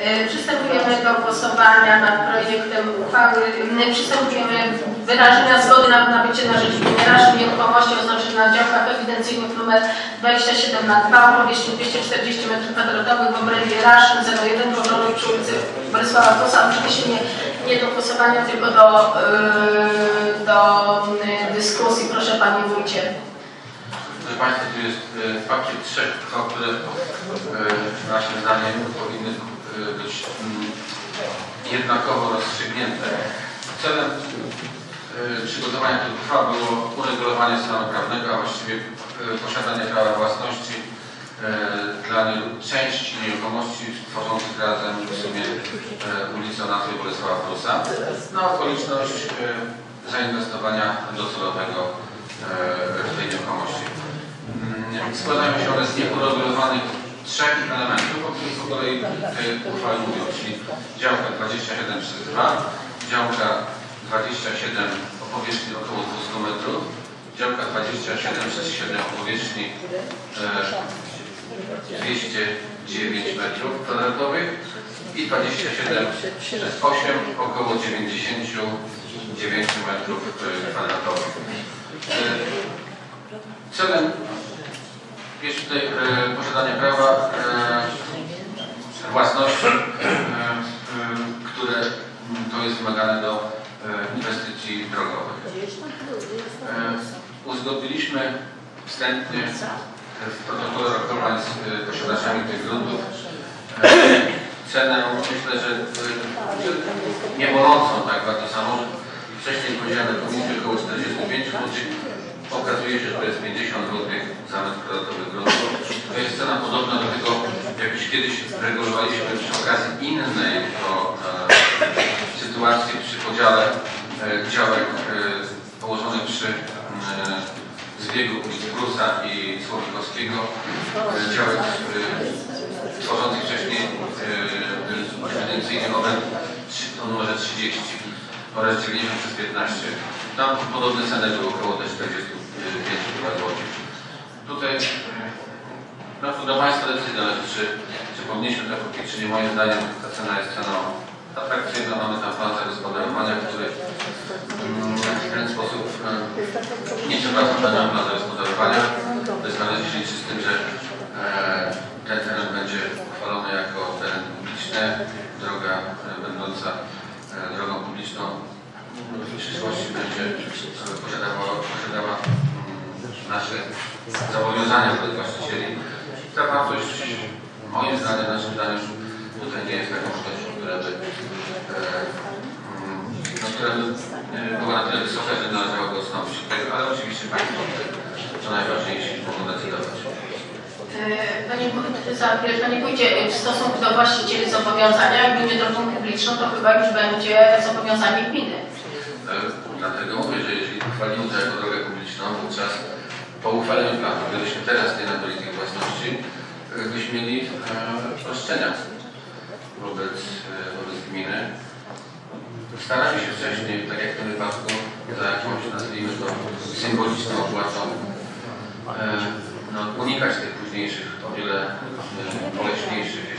E, Przystępujemy do głosowania nad projektem uchwały. E, Przystępujemy wyrażenia zgody na nabycie na rzecz Raszyn nieruchomości oznaczonych na działkach ewidencyjnych nr 27 na 2 o powierzchni 240 m2 w obrębie Raszyn 01 położonej przy ulicy Bolesława Kosa. Oczywiście nie, nie do głosowania, tylko do, yy, do yy, dyskusji. Proszę Panie Wójcie. Proszę Państwa, tu jest e, pakiet trzech które e, naszym zdaniem powinny być mm, jednakowo rozstrzygnięte. Celem e, przygotowania tych uchwał było uregulowanie stanu prawnego, a właściwie e, posiadanie prawa własności e, dla części nieruchomości tworzących razem w sumie ulicę o nazwie Bolesława Prusa na okoliczność zainwestowania docelowego w tej nieruchomości. Mm, Składają się one z nieuregulowanych trzech elementów, o których po kolei te uchwały mówią, czyli działka 27 przez 2, działka 27 o powierzchni około 200 metrów, działka 27 przez 7 o powierzchni e, 209 metrów kwadratowych i 27 przez 8 około 99 metrów e, kwadratowych. E, Celem jest tutaj e, posiadanie prawa e, własności, e, e, które m, to jest wymagane do e, inwestycji drogowych. E, uzgodniliśmy wstępnie w protokole rokowań z posiadaczami tych gruntów cenę, myślę, że nie bolącą tak bardzo samą. Wcześniej powiedziałem na komisji około 45 zł. Okazuje się, że to jest 50 zł za metr kwadratowy gruntu. To jest cena podobna do tego, jak już kiedyś regulowaliśmy przy okazji innej to, e, sytuacji przy podziale e, działek e, położonych przy e, zbiegu Prusa i Słowikowskiego, e, działek e, tworzących wcześniej e, obręb trzy- o numerze 30 oraz 90 przez 15. Tam podobne ceny były około też 45 zł. Tutaj no, to do Państwa decyzja należy, czy, czy powinniśmy to kupić, czy nie. Moim zdaniem ta cena jest ceną atrakcyjną. Mamy tam plan zagospodarowania, który mm, w ten sposób e, nie przepraszam, ten plan zagospodarowania. To się liczyć z tym, że ten teren będzie uchwalony jako teren publiczny, droga będąca drogą publiczną w przyszłości zobowiązania wobec właścicieli. Ta wartość, moim zdaniem, naszym zdaniem, tutaj nie jest taką wartością, która by, e, no, która by była na tyle wysoka, że należałoby odstąpić od tego, ale oczywiście Państwo, co najważniejsi, mogą decydować. Panie, Panie Wójcie, w stosunku do właścicieli zobowiązania, jak będzie drogą publiczną, to chyba już będzie zobowiązanie gminy. E, Dlatego mówię, że jeżeli uchwalimy to jako drogę publiczną, wówczas po uchwaleniu planu, gdybyśmy teraz nie nabyli tych własności, byśmy mieli e, roszczenia wobec, e, wobec gminy. Staramy się wcześniej, tak jak w tym wypadku, za jakąś, nazwijmy to, symboliczną opłatą, e, no, unikać tych późniejszych, o wiele e, boleśniejszych,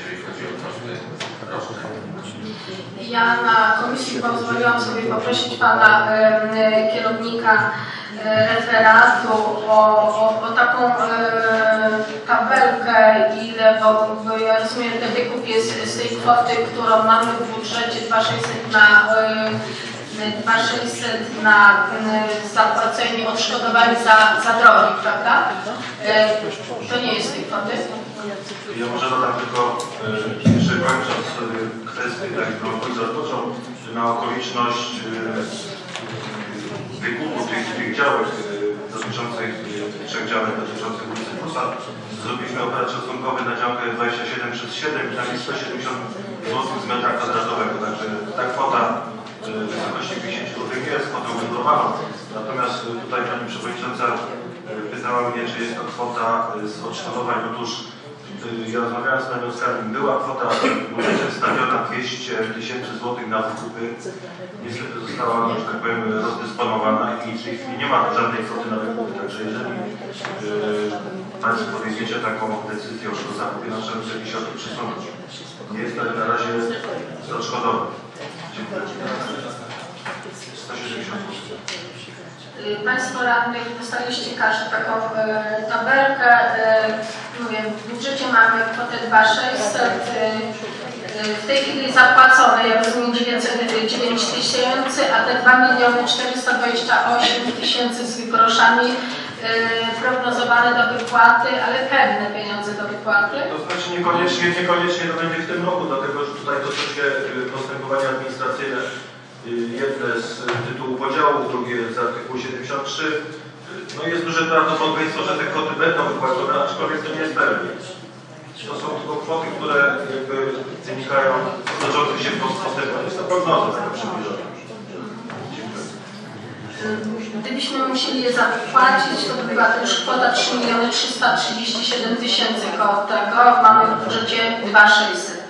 Ja na komisji pozwoliłam sobie poprosić pana e, kierownika e, referatu o, o, o taką e, tabelkę, ile, bo, bo ja rozumiem, wykup jest z tej kwoty, którą mamy w budżecie 2600 na e, 2600 na e, zapłacenie odszkodowań za, za drogi, prawda? To nie jest tej kwoty? Ja może dodam tylko, e, jeszcze kończąc e, kwestię, tak jak Pan na okoliczność e, wykupu tych, tych działek e, dotyczących, e, trzech działek dotyczących ulicy Prusa, zrobiliśmy operat szacunkowy na działkę 27 przez 7 i tam jest 170 zł z metra kwadratowego, także ta kwota e, w wysokości 50 zł jest kwotą wędrowaną. Natomiast e, tutaj Pani Przewodnicząca e, pytała mnie, czy jest to kwota e, z odszkodowań. Otóż ja rozmawiałem z Panią Skarbnik, była kwota w budżecie wstawiona 200 200 tysięcy złotych na wykupy niestety została, że tak powiem, rozdysponowana i w tej chwili nie ma żadnej kwoty na wykupy. Także jeżeli yy, Państwo podejmiecie taką decyzję o zakupie, no trzeba jakiś środki przesunąć. Nie jest na, na razie odszkodowe. Dziękuję. 170 zł. Y, Państwo radnych dostaliście każdy taką e, tabelkę. Mówię, w budżecie mamy kwotę 2600. e, e, W tej chwili zapłacone, ja rozumiem 909 tysięcy, a te 2 miliony 428 tysięcy z groszami e, prognozowane do wypłaty, ale pewne pieniądze do wypłaty. To znaczy niekoniecznie, niekoniecznie to będzie w tym roku, dlatego że tutaj toczą się y, postępowania administracyjne. Y, Jedne z tytułu podziału, drugie z artykułu 73. No jest duże prawdopodobieństwo, że te kwoty będą wypłacone, aczkolwiek to nie jest pewne. To są tylko kwoty, które jakby wynikają z toczących się postępowań. Jest to prognoza taka przybliżona. Dziękuję. Gdybyśmy musieli je zapłacić, to by była to już kwota 3 miliony 337 tysięcy koło tego. Mamy w budżecie 2600.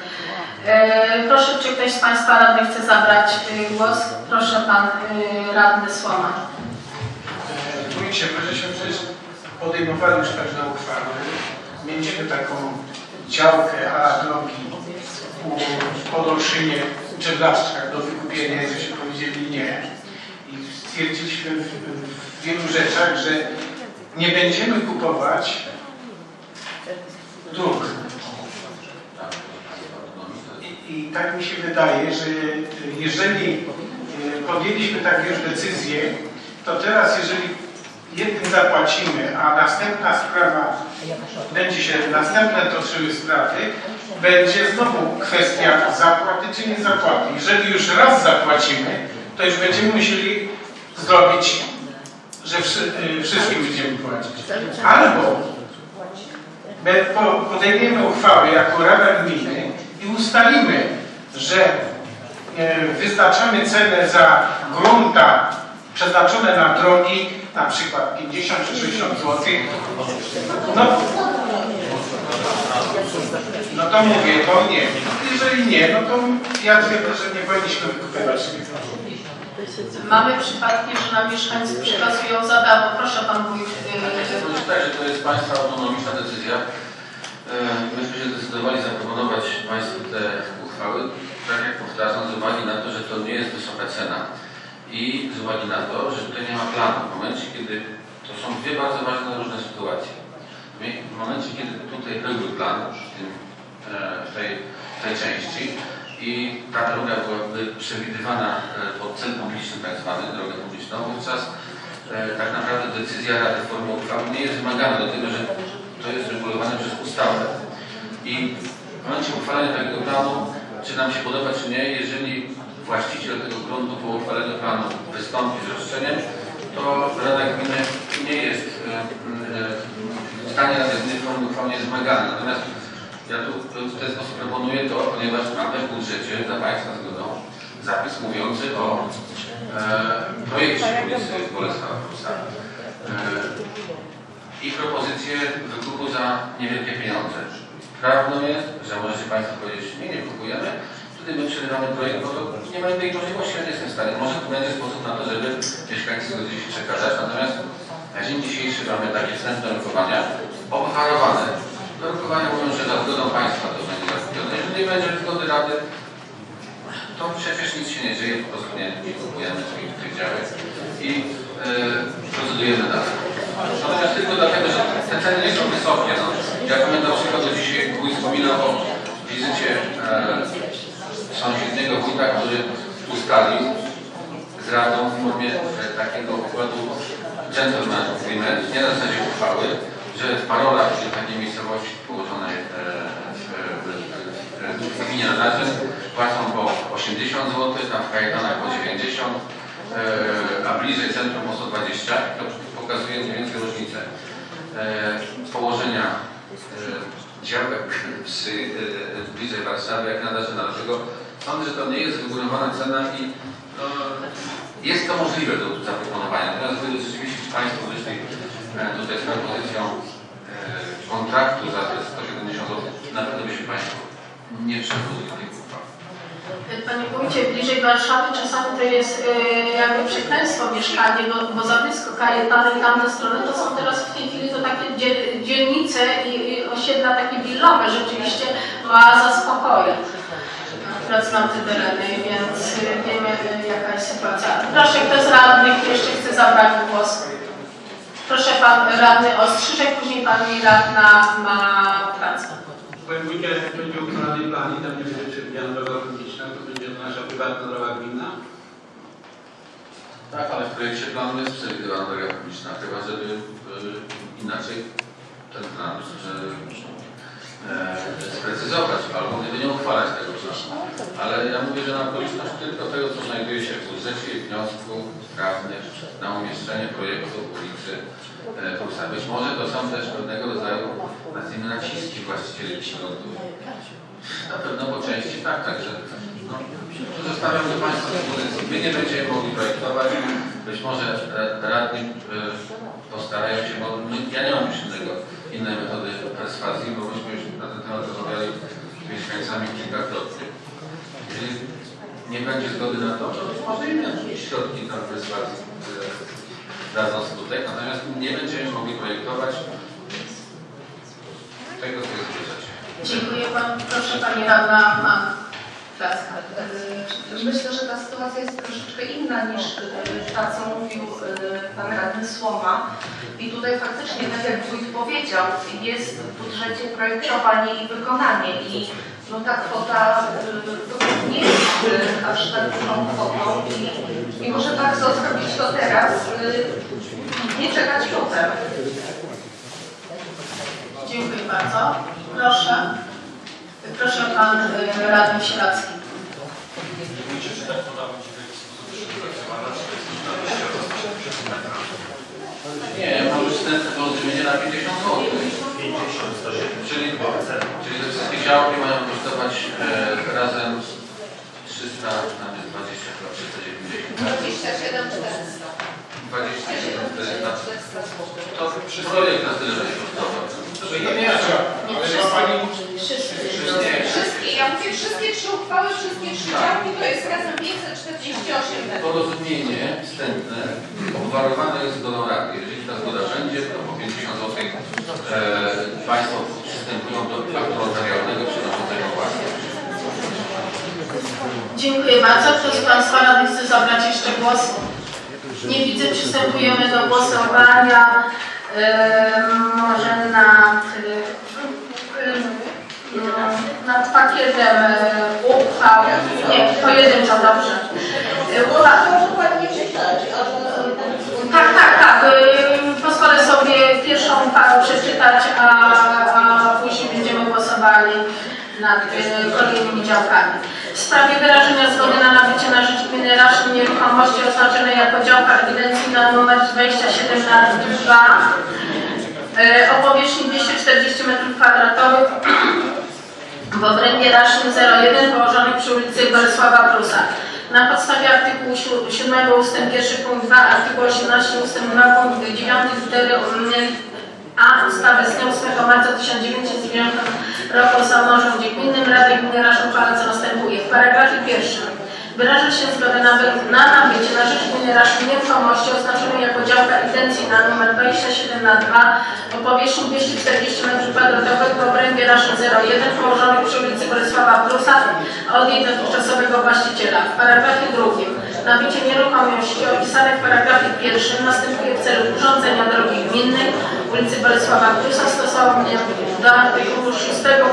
E, Proszę, czy ktoś z Państwa radnych chce zabrać e, głos? Proszę Pan e, Radny Słoma. My żeśmy przecież podejmowali już pewne uchwały. Mieliśmy taką działkę a drogi u Podolszynie czy w do wykupienia i żeśmy powiedzieli nie. I stwierdziliśmy w, w wielu rzeczach, że nie będziemy kupować dróg. I, I tak mi się wydaje, że jeżeli e, podjęliśmy takie już decyzje, to teraz jeżeli jednym zapłacimy, a następna sprawa, będzie się następne toczyły sprawy, będzie znowu kwestia zapłaty czy nie zapłaty. Jeżeli już raz zapłacimy, to już będziemy musieli zrobić, że wszy- y, wszystkim będziemy płacić. Albo my po- podejmiemy uchwałę jako Rada Gminy i ustalimy, że e, wyznaczamy cenę za grunta przeznaczone na drogi, na przykład 50 czy 60 zł. No, no to mówię, to nie. Jeżeli nie, no to ja twierdzę, że nie powinniśmy wykupywać Mamy przypadki, że nam mieszkańcy przekazują za darmo. Proszę Pan Wójt. To jest tak, że to jest Państwa autonomiczna decyzja. E, Myśmy się zdecydowali zaproponować Państwu te uchwały, tak jak powtarzam, z uwagi na to, że to nie jest wysoka cena i z uwagi na to, że tutaj nie ma planu. W momencie, kiedy to są dwie bardzo ważne różne sytuacje. W momencie, kiedy tutaj byłby plan tym, e, w, tej, w tej części i ta droga byłaby przewidywana e, pod cel publiczny, tak zwany, drogę publiczną, wówczas e, tak naprawdę decyzja Rady w formie uchwały nie jest wymagana, dlatego że to jest regulowane przez ustawę. I w momencie uchwalenia takiego planu, czy nam się podoba, czy nie, jeżeli właściciel tego gruntu po uchwaleniu planu wystąpi z roszczeniem, to Rada Gminy nie jest e, e, w stanie nie jest wymagana. Natomiast ja tu w ten sposób proponuję to, ponieważ mamy w budżecie za Państwa zgodą zapis mówiący o e, projekcie ulicy Bolesława Prusa e, i propozycję wykupu za niewielkie pieniądze. Prawdą jest, że możecie Państwo powiedzieć, nie, nie kupujemy, wtedy my przerywamy projekt, bo to nie ma innej możliwości, ja nie jestem w stanie. Może to będzie sposób na to, żeby mieszkańcy zgodzili się przekazać, natomiast na dzień dzisiejszy mamy takie wstępne rokowania, obwarowane. Te rokowania mówią, że za zgodą Państwa to będzie zakupione. Jeżeli nie będzie zgody Rady, to przecież nic się nie dzieje, po prostu nie, nie kupujemy tych, tych działek i e, procedujemy dalej. Natomiast tylko dlatego, że te ceny nie są wysokie. No. Ja pamiętam przykład do dzisiaj wspominał o wizycie e, sąsiedniego wójta, który ustalił z Radą w formie e, takiego układu gentleman agreement, nie na zasadzie uchwały, że w Parolach, czyli takiej miejscowości położonej e, w, gminie Nadrzyn, płacą po 80 zł, tam w Kajetanach po 90, e, a bliżej centrum po 120, to pokazuje mniej więcej różnicę położenia działek e, bliżej Warszawy jak Nadarzyna. Dlatego sądzę, że to nie jest wygórowana cena i no, jest to możliwe do zaproponowania. Gdyby rzeczywiście Państwo wyszli e, tutaj z propozycją e, kontraktu za te 170 zł, na pewno byśmy Państwo nie przechodzili tej uchwały. Panie wójcie, bliżej Warszawy czasami to jest y, jakby przekleństwo mieszkanie, bo, bo za blisko Kajetany i tamte strony to są teraz w tej chwili to takie dzie- dzielnice i, i osiedla takie willowe, rzeczywiście oaza spokoju. Akurat znam te tereny, więc y, wiemy y, jaka jest sytuacja. Proszę, kto z radnych jeszcze chce zabrać głos? Proszę Pan Radny Ostrzyżek, później Pani Radna ma pracę. Powiem wójcie, jak będzie uchwalany plan i tam nie będzie przewidziana droga publiczna, to będzie nasza prywatna droga gminna. Tak, ale w projekcie planu jest przewidywana droga publiczna, chyba żeby y, inaczej ten plan e, sprecyzować, albo gdyby nie uchwalać tego planu. Ale ja mówię, że na okoliczność tylko tego, co znajduje się w budżecie i wniosku prawnych na umieszczenie projektu ulicy e. Być może to są też pewnego rodzaju, nazwijmy, naciski właścicieli gruntów. Na pewno po części tak, także no, zostawiam do Państwa dyspozycji. My nie będziemy mogli projektować. Być może ra- radni y, postarają się, bo ja nie mam już innego, innej metody perswazji, bo myśmy już temat rozmawiali z mieszkańcami kilkakrotnie. Jeżeli nie będzie zgody na to, to może inne środki tam perswazji y, dadzą skutek, natomiast nie będziemy mogli projektować tego, co jest w. Dziękuję Pan. Proszę Pani Radna pracę. Yy, Myślę, że ta sytuacja jest troszeczkę inna niż yy, ta, co mówił pan radny Słoma. I tutaj faktycznie, tak jak wójt powiedział, jest w budżecie projektowanie i wykonanie. I no, ta kwota yy, nie jest yy, aż tak dużą kwotą. I mimo, że tak chcą zrobić to teraz, yy, nie czekać potem. Dziękuję bardzo. Proszę. Proszę Pan y, Radny Śladzki. Nie, mam już ten porozumienie na 50 zł. 50, 107, Czyli, czyli te wszystkie działki mają kosztować e, razem 300, tam jest 20, chyba 390. 27 400. 27, 400. 400 zł. To projekt na tyle będzie kosztował. Nie, Nie ale ma Pani... Wszystkie, ja mówię wszystkie trzy uchwały, wszystkie trzy działki to jest razem 548 metrów. Porozumienie wstępne obwarowane jest zgodą Rady. Jeżeli ta zgoda będzie, to po 50 zł e, Państwo przystępują do aktu notarialnego przenoszącego własność. Dziękuję bardzo. Kto z Państwa radnych chce zabrać jeszcze głos? Nie widzę. Przystępujemy do głosowania. Em, może nad, y, y, nad pakietem y, uchwał. Nie, pojedynczo, dobrze. Y, Uchwa- Tak, tak, tak. Y, Pozwolę sobie pierwszą uchwałę przeczytać, a, a później będziemy głosowali nad y, kolejnymi działkami. W sprawie wyrażenia zgody na nabycie na rzecz gminy Raszyn nieruchomości oznaczonej jako działka ewidencyjna nr 27 na 2 y, o powierzchni 240 m2 w obrębie Raszyn 01 położonej przy ulicy Bolesława Prusa. Na podstawie artykułu 7 ust. 1 punkt 2, artykułu 18 ust. 2 punkt 9 litery A ustawy z dnia 8 marca 1990 roku o samorządzie gminnym Rady Gminy uchwala co następuje. W paragrafie pierwszym wyraża się zgodę na, na nabycie na rzecz gminy Raszyn nieruchomości oznaczonej jako działka ewidencyjna nr 27 na 2 o powierzchni 240 m2 w obrębie Raszyn 01 położonej przy ulicy Bolesława Prusa od jej dotychczasowego właściciela. W paragrafie drugim nabycie nieruchomości opisane w paragrafie pierwszym następuje w celu urządzenia drogi gminnej ulicy Bolesława Prusa stosownie do artykułu 6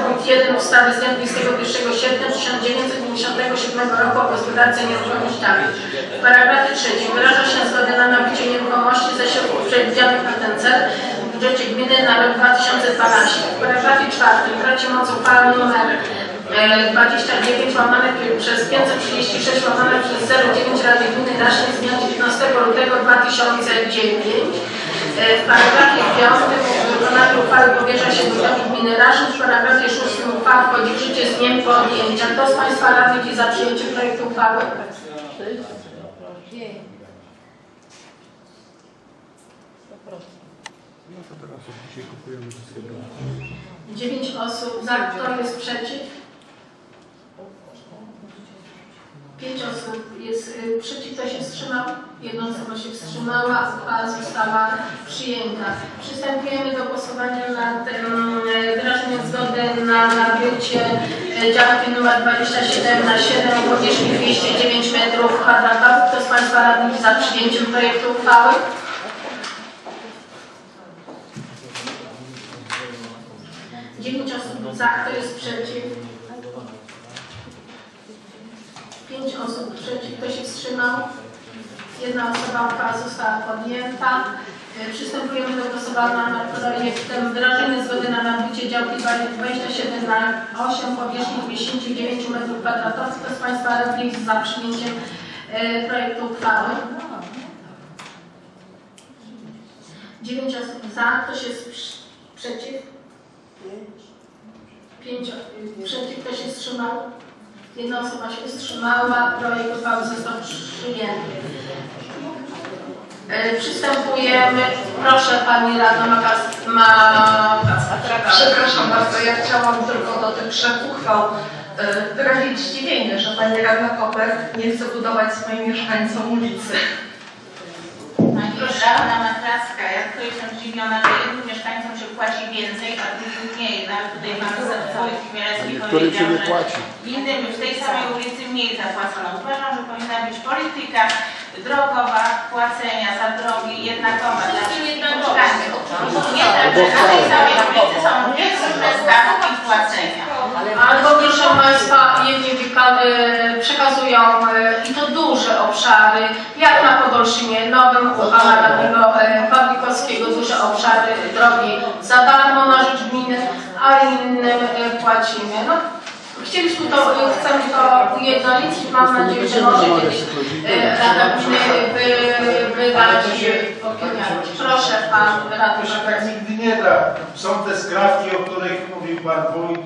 punkt 1 ustawy z dnia 21 sierpnia 1997 roku o gospodarce nieruchomościami. W paragrafie trzecim wyraża się zgodę na nabycie nieruchomości ze środków przewidzianych na ten cel w budżecie gminy na rok 2012. W paragrafie czwartym traci moc uchwały e, 29 łamane przez 536 łamane przez 09 Rady Gminy Raszyn z dnia 19 lutego 2009. E, W paragrafie 5 wykonanie uchwały powierza się Wójtowi Gminy Raszyn. W paragrafie 6 uchwała wchodzi w życie z dniem podjęcia. Kto z Państwa radnych jest za przyjęciem projektu uchwały? Dziewięć osób za. Kto jest przeciw? Pięć osób jest y, przeciw, kto się wstrzymał? Jedna osoba się wstrzymała, uchwała została przyjęta. Przystępujemy do głosowania nad em, wyrażeniem zgody na nabycie e, działki nr 27 na 7 o powierzchni 209 metrów kwadratowych. Kto z Państwa radnych za przyjęciem projektu uchwały? Dziewięć osób za, kto jest przeciw? Pięć osób przeciw, kto się wstrzymał? Jedna osoba została podjęta. E, Przystępujemy do głosowania nad projektem wyrażenia zgody na nabycie działki 27 na 8 powierzchni 209 m2. Kto z Państwa radnych za przyjęciem e, projektu uchwały? Dziewięć osób za, ktoś jest przeciw? Pięć o- przeciw, kto się wstrzymał? Jedna osoba się wstrzymała, projekt uchwały został przyjęty. E, Przystępujemy, proszę Pani Radna Makas-. Przepraszam bardzo, ja chciałam tylko do tych trzech uchwał e, wyrazić zdziwienie, że pani radna Koper nie chce budować swoim mieszkańcom ulicy. Radna Matraska, ja tylko jestem zdziwiona, że jednym mieszkańcom się płaci więcej, a drugim mniej. Nawet tutaj pan wójt Chmielewski powiedział, że innym w tej samej ulicy mniej zapłacono. Uważam, że powinna być polityka drogowa, płacenia za drogi jednakowa dla wszystkich mieszkańców. Nie tak, że na tej samej ulicy są dwie różne stawki płacenia. Albo proszę Państwa, jedni wyka- e, przekazują e, i to duże obszary, jak na Podolszynie, nowym uchwała radnego e, Pawlikowskiego, duże obszary drogi za darmo na rzecz gminy, a innym e, płacimy. No, chcieliśmy to, chcemy to ujednolicić, mam nadzieję, że może kiedyś Rada Gminy wy, wydać opinię. Proszę Pan Radny To się tak nigdy nie da. Są te skrawki, o których mówił Pan Wójt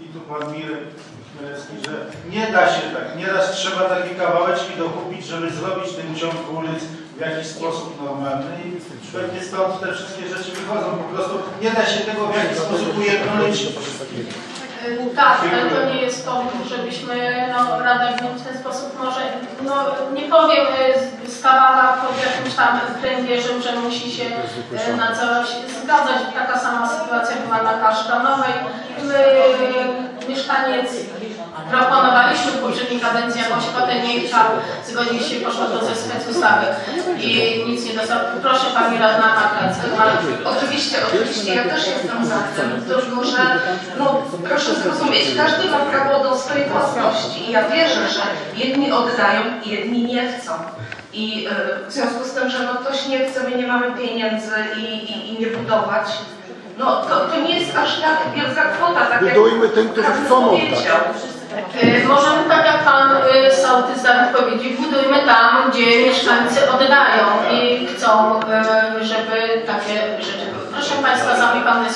i tu Pan Mirek Chmielewski, że nie da się tak. Nieraz trzeba takie kawałeczki dokupić, żeby zrobić ten ciąg ulic w jakiś sposób normalny i pewnie stąd te wszystkie rzeczy wychodzą. Po prostu nie da się tego w jakiś sposób ujednolicić. Tak, ale to nie jest powód, żebyśmy no, Rada Gmin w ten sposób może, no nie powiem y, z- z kawała pod jakimś tam pręgierzem, że musi się y, na coś zgadzać. Taka sama sytuacja była na Kasztanowej. My, mieszkaniec proponowaliśmy w poprzedniej kadencji jakąś kwotę, nie chciał, zgodził się, poszło to ze specustawy i nic nie dostał. Proszę Pani Radna Makracka. Oczywiście, oczywiście, ja też jestem za tym, tylko że, no proszę zrozumieć, każdy ma prawo do swojej własności i ja wierzę, że jedni oddają, jedni nie chcą. I y, w związku z tym, że no ktoś nie chce, my nie mamy pieniędzy i, i, i nie budować, no to, to nie jest aż tak wielka kwota, tak Budujmy jak tym, którzy chcą powiedział. Y, Możemy, tak jak Pan y, Sołtys Dawid powiedział, budujmy tam, gdzie mieszkańcy oddają i chcą, y, żeby takie rzeczy były. Proszę Państwa, zamykam dyskusję.